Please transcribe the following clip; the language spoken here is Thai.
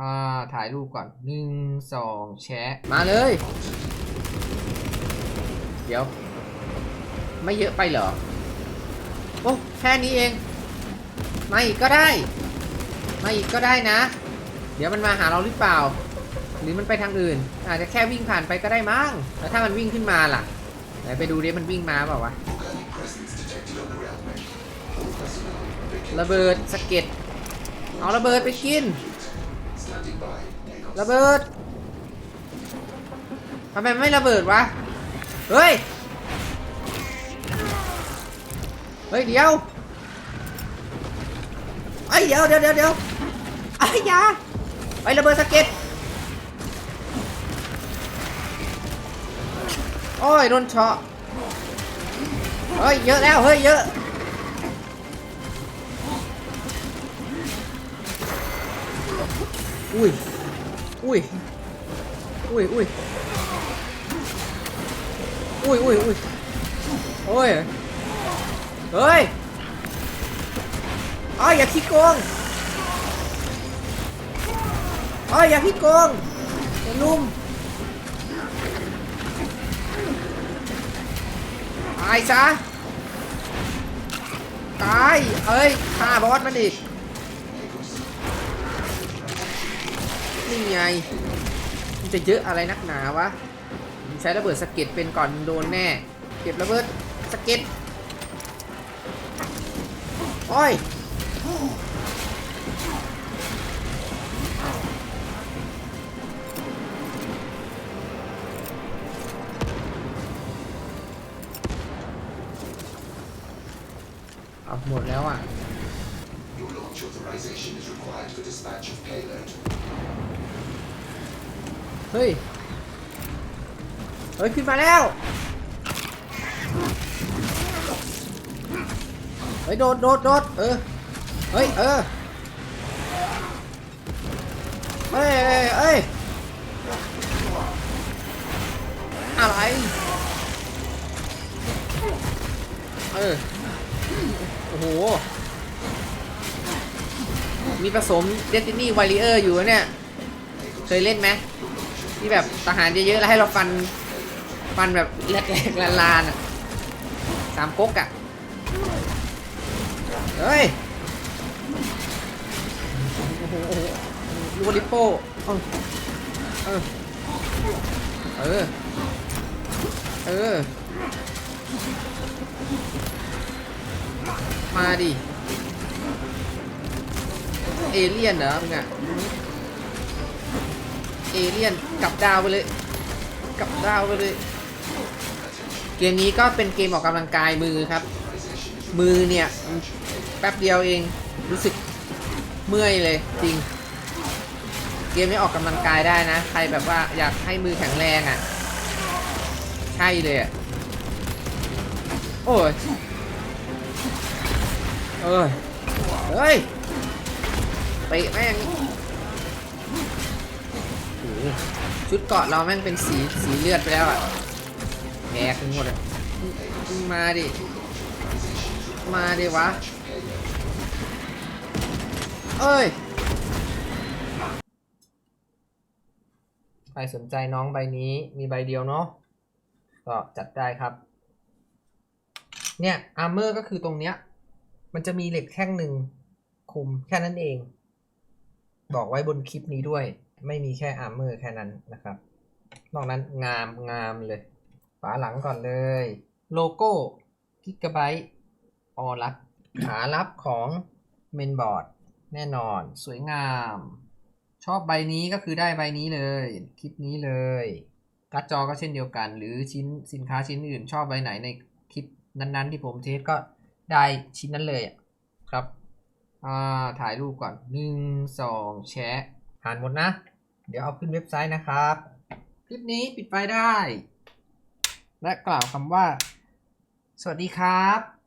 อ่าถ่ายรูปก่อนหนึ่งสองแชะมาเลย เดี๋ยว ไม่เยอะไปเหรอ โอ้แค่นี้เองมาอีกก็ได้มาอีกก็ได้นะ เดี๋ยวมันมาหาเราหรือเปล่า หรือมันไปทางอื่น อาจจะแค่วิ่งผ่านไปก็ได้มั้งแล้วถ้ามันวิ่งขึ้นมาล่ะไหนไปดูดิมันวิ่งมาเปล่าวะระเบิดสะเก็ดเอาระเบิดไปกิน ระเบิดทำไมไม่ระเบิดวะ เฮ้ย เฮ้ยเดี๋ยวไอ้ยเดี๋ยวเดี๋ยวเดี๋ยวเดี๋ยวไอ้ยอยาไประเบิดสะเก็ดโอ้ยโดนเฉาะเฮ้ยเยอะแล้วเฮ้ยเยอะ อุ้ย อุ้ย อุ้ย อุ้ย อุ้ย อุ้ย อุ้ย โอ้ย เฮ้ยอ้อยอย่าขี้โกงอ้อยอย่าขี้โกงไอ้ลุมตายซะ ตาย เอ้ยฆ่าบอสมันอีก นี่ไงมันจะเยอะอะไรนักหนาวะใช้ระเบิดสเก็ดเป็นก่อนโดนแน่ เก็บระเบิดสเก็ดโอ้ยเอาหมดแล้วอะ เฮ้ย เฮ้ย ขึ้นมาแล้ว เฮ้ย โดดโดดโดดเออ เฮ้ย เออ เฮ้ยเอ้ย อะไร เออ โอ้โห มีผสม Destiny Warrior อยู่เนี่ย เคยเล่นไหม ที่แบบทหารเยอะๆแล้วให้เราฟัน ฟันแบบแหลกๆลานๆอะสามก๊กอะ เฮ้ยลูกลิปโป้เออ เออ เออ เออ มาดิ เอเลี่ยนเหรอมึงอะ เอเลี่ยนกลับดาวไปเลยกลับดาวไปเลย เกมนี้ก็เป็นเกมออกกำลังกายมือครับ มือเนี่ย แป๊บเดียวเองรู้สึกเมื่อยเลยจริง เกมนี้ออกกำลังกายได้นะ ใครแบบว่าอยากให้มือแข็งแรงอะ ใช่เลยอะโอ้ยเอ้ยเฮ้ยไปแม่ง ชุดเกาะเราแม่งเป็นสีสีเลือดไปแล้วอะแหกหมดอะมาดิ มาดิวะ เอ้ย ใครสนใจน้องใบนี้มีใบเดียวเนาะ ก็จัดได้ครับ เนี่ยอาร์เมอร์ก็คือตรงเนี้ย มันจะมีเหล็กแท่งหนึ่งคุมแค่นั้นเอง บอกไว้บนคลิปนี้ด้วย ไม่มีแค่อาร์เมอร์แค่นั้นนะครับ นอกนั้นงามงามเลยฝาหลังก่อนเลย โลโก้กิกะไบต์ออรับขารับของเมนบอร์ดแน่นอน สวยงาม ชอบใบนี้ก็คือได้ใบนี้เลย คลิปนี้เลยการ์ดจอก็เช่นเดียวกัน หรือชิ้นสินค้าชิ้นอื่น ชอบใบไหนในคลิปนั้นๆ ที่ผมเทสก็ได้ชิ้นนั้นเลยครับ อ่าถ่ายรูปก่อนหนึ่งสองแชะ ผ่านหมดนะ เดี๋ยวเอาขึ้นเว็บไซต์นะครับ คลิปนี้ปิดไฟได้ และกล่าวคำว่า สวัสดีครับ